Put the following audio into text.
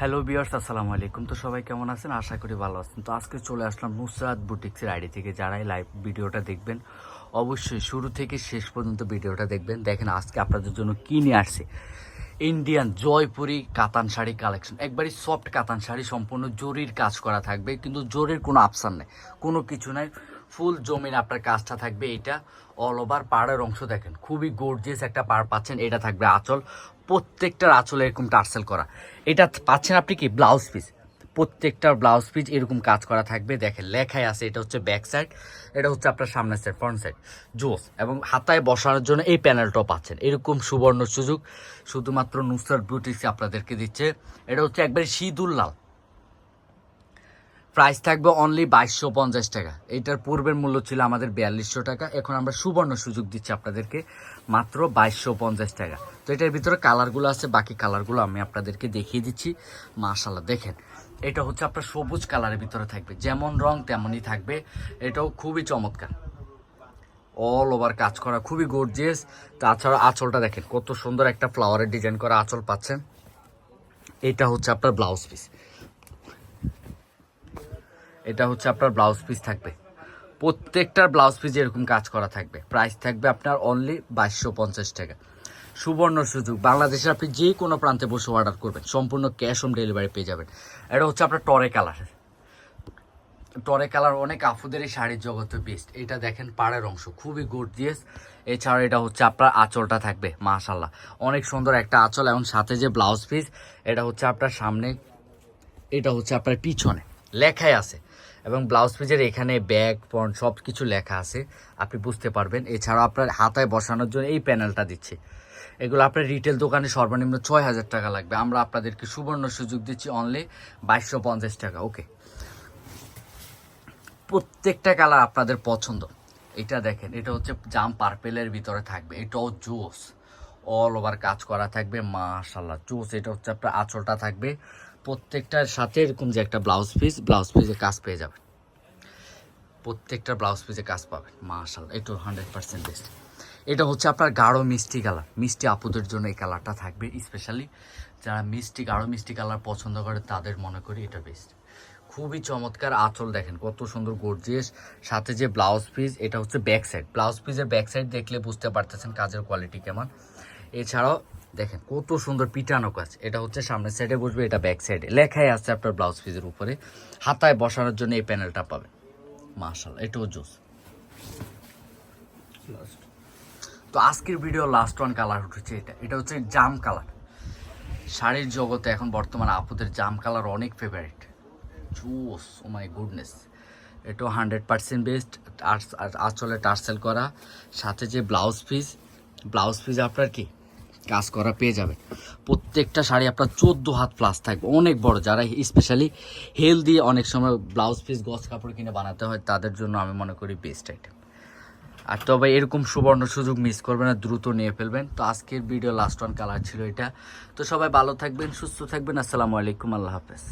Hello বিয়ার্স আসসালামু আলাইকুম। তো সবাই কেমন আছেন? আশা করি ভালো আছেন। তো আজকে চলে আসলাম নুসরাত বুটিক্সের আইডি থেকে। যারাই লাইভ ভিডিওটা দেখবেন, অবশ্যই শুরু থেকে শেষ পর্যন্ত ভিডিওটা দেখবেন। দেখেন আজকে আপনাদের জন্য কী নিয়ে আসছে? ইন্ডিয়ান জয়পুরি কাতান শাড়ি কালেকশন একবারই সফট কাতান শাড়ি, সম্পূর্ণ জরির কাজ করা থাকবে, কিন্তু জরির কোনো আপসান নেই। কোনো কিছু নাই। ফুল জমিন আপনার কাজটা থাকবে এটা অল ওভার পাড়ের অংশ দেখেন। খুবই গর্জিয়াস একটা পাড় পাচ্ছেন, এটা থাকবে আঁচল। প্রত্যেকটার আঁচলে এরকম টার্সেল করা। এটা পাচ্ছেন আপনি কি ব্লাউজ পিস প্রত্যেকটার ব্লাউজ পিস এরকম কাজ করা থাকবে। দেখেন লেখায় আছে, এটা হচ্ছে ব্যাক সাইড এটা হচ্ছে আপনার সামনের সাইড ফ্রন্ট সাইড জোস, এবং হাতায় বসানোর জন্য এই প্যানেলটাও পাচ্ছেন। এরকম সুবর্ণ সুযোগ, শুধুমাত্র নুসরাত বিউটিক্স আপনাদেরকে দিচ্ছে। এটা হচ্ছে একবারে শীতুল লাল। প্রাইস থাকবে অনলি বাইশশো পঞ্চাশ টাকা। এটার পূর্বের মূল্য ছিল আমাদের বিয়াল্লিশশো টাকা। এখন আমরা সুবর্ণ সুযোগ দিচ্ছি আপনাদেরকে মাত্র বাইশশো পঞ্চাশ টাকা। তো এটার ভিতরে কালারগুলো আছে, বাকি কালারগুলো আমি আপনাদেরকে দেখিয়ে দিচ্ছি। মাশাল্লাহ দেখেন। এটা হচ্ছে আপনার সবুজ কালারের ভিতরে থাকবে। যেমন রং, তেমনই থাকবে। এটাও খুবই চমৎকার। অল ওভার কাজ করা, খুবই গর্জিয়াস তাছাড়া আঁচলটা দেখেন, কত সুন্দর একটা ফ্লাওয়ারের ডিজাইন করা আঁচল পাচ্ছেন। এটা হচ্ছে আপনার ব্লাউজ পিস এটা হচ্ছে আপনার ব্লাউজ পিস থাকবে। প্রত্যেকটার ব্লাউজ পিস এরকম কাজ করা থাকবে। প্রাইস থাকবে আপনার অনলি বাইশশো পঞ্চাশ টাকা। সুবর্ণ সুযোগ। বাংলাদেশে আপনি যে কোনো প্রান্তে বসে অর্ডার করবেন। সম্পূর্ণ ক্যাশ অন ডেলিভারি পেয়ে যাবেন। এটা হচ্ছে আপনার টরে কালার টরে কালার অনেক আফুদের এই শাড়ির জগতে বেস্ট এটা দেখেন পাড়ের অংশ। খুবই গর্জিয়াস এছাড়া এটা হচ্ছে আপনার আঁচলটা থাকবে। মাশাল্লাহ অনেক সুন্দর একটা আঁচল। এবং সাথে যে ব্লাউজ পিস এটা হচ্ছে আপনার সামনে, এটা হচ্ছে আপনার পিছনে। লেখাই আছে। এবং ব্লাউজ পিসের এখানে ব্যাগ পয়েন্ট সব কিছু লেখা আছে। আপনি বুঝতে পারবেন। এছাড়াও আপনার হাতায় বসানোর জন্য এই প্যানেলটা দিচ্ছে। এগুলো আপনার রিটেল দোকানে সর্বনিম্ন ছয় হাজার টাকা লাগবে। আমরা আপনাদেরকে সুবর্ণ সুযোগ দিচ্ছি অনলি বাইশশো পঞ্চাশ টাকা ওকে প্রত্যেকটা কালার আপনাদের পছন্দ। এটা দেখেন, এটা হচ্ছে জাম পার্পেলের ভিতরে থাকবে। এটাও জোস। অল ওভার কাজ করা থাকবে মাশাল্লাহ জোস। এটা হচ্ছে আপনার আঁচলটা থাকবে। প্রত্যেকটার সাথে এরকম যে একটা ব্লাউজ পিস ব্লাউজ পিসে কাজ পেয়ে যাবেন প্রত্যেকটা ব্লাউজ পিসে কাজ পাবেন মাশাল্লাহ এটা হান্ড্রেড পার্সেন্ট বেস্ট এটা হচ্ছে আপনার গাঢ় মিষ্টি কালার। মিষ্টি আপুদের জন্য এই কালারটা থাকবে স্পেশালি যারা মিষ্টি, গাঢ় মিষ্টি কালার পছন্দ করে, তাদের মনে করি এটা বেস্ট খুবই চমৎকার আঁচল দেখেন, কত সুন্দর গর্জিয়াস সাথে যে ব্লাউজ পিস এটা হচ্ছে ব্যাক সাইড ব্লাউজ পিসের ব্যাক সাইড দেখলে বুঝতে পারতেছেন কাজের কোয়ালিটি কেমন। এছাড়াও দেখেন কত সুন্দর পিটানো কাজ। এটা হচ্ছে সামনের সাইডে বসবে, এটা ব্যাক সাইডে লেখাই আছে আপনার ব্লাউজ পিসের উপরে। হাতায় বসানোর জন্য এই প্যানেলটা পাবেন। মার্শাল এটাও জোস। তো আজকের ভিডিও লাস্ট ওয়ান কালার উঠেছে এটা। এটা হচ্ছে জাম কালার শাড়ির জগতে এখন বর্তমানে আপুদের জাম কালার অনেক ফেভারিট জুস ও মাই গুডনেস এটাও হান্ড্রেড পার্সেন্ট বেস্ট আঁচলে টার্সেল করা। সাথে যে ব্লাউজ পিস ব্লাউজ পিস আপনার কি? কাজ করা পেয়ে যাবেন প্রত্যেকটা শাড়ি আপনার চোদ্দ হাত প্লাস থাকবে। অনেক বড়, যারা স্পেশালি হেলদি অনেক সময় ব্লাউজ পিস গছ কাপড় কিনে বানাতে হয়, তাদের জন্য আমি মনে করি বেস্ট আইটেম আর তবে এরকম সুবর্ণ সুযোগ মিস করবেন না, দ্রুত নিয়ে ফেলবেন। তো আজকের ভিডিও লাস্ট ওয়ান কালার ছিল এটা। তো সবাই ভালো থাকবেন, সুস্থ থাকবেন। আসসালামু আলাইকুম, আল্লাহ হাফেজ।